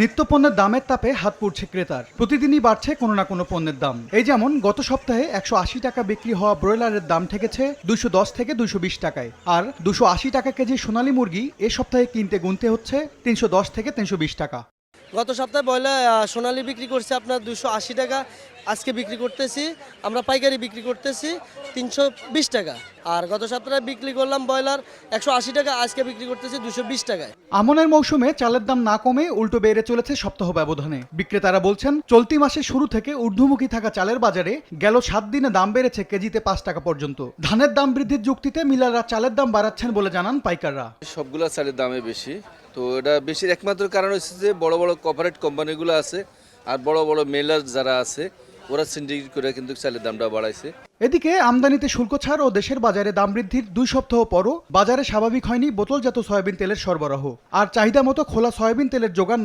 নিত্যপণ্যের দামের তাপে হাত পড়ছে ক্রেতার। প্রতিদিনই বাড়ছে কোনো না কোনো পণ্যের দাম। এই যেমন গত সপ্তাহে একশো আশি টাকা বিক্রি হওয়া ব্রয়লারের দাম ঠেকেছে দুশো দশ থেকে দুশো বিশ টাকায়। আর দুশো আশি টাকা কেজি সোনালী মুরগি এ সপ্তাহে কিনতে গুনতে হচ্ছে তিনশো দশ থেকে তিনশো বিশ টাকা। গত সপ্তাহে ব্রয়লার আহ, সোনালী বিক্রি করছে আপনার দুশো আশি টাকা। আজকে বিক্রি করতেছি আমরা পাইকারি বিক্রি করতেছি তিনশো বিশ টাকা। আর গত সপ্তাহে বিক্রি করলাম ব্রয়লার একশো আশি টাকা আজকে বিক্রি করতেছি দুশো বিশ টাকায়। আমনের মৌসুমে চালের দাম না কমে উল্টো বেড়ে চলেছে সপ্তাহ ব্যবধানে। বিক্রেতারা বলছেন চলতি মাসের শুরু থেকে ঊর্ধ্বমুখী থাকা চালের বাজারে গেল সাত দিনে দাম বেড়েছে কেজিতে পাঁচ টাকা পর্যন্ত। ধানের দাম বৃদ্ধির যুক্তিতে মিলাররা চালের দাম বাড়াচ্ছেন বলে জানান পাইকাররা। সবগুলা চালের দামে বেশি। তো এটা বেশির একমাত্র কারণ হচ্ছে যে বড় বড় কর্পোরেট কোম্পানিগুলো আছে আর বড় বড় মেলার যারা আছে, ওরা সিন্ডিকেট করে কিন্তু চালের দামটা বাড়াইছে। এদিকে আমদানিতে শুল্ক ছাড় ও দেশের বাজারে দাম বৃদ্ধির দুই সপ্তাহ পরও বাজারে স্বাভাবিক হয়নি বোতলজাত সয়াবিন তেলের সরবরাহ। আর চাহিদা মতো খোলা সয়াবিন তেলের যোগান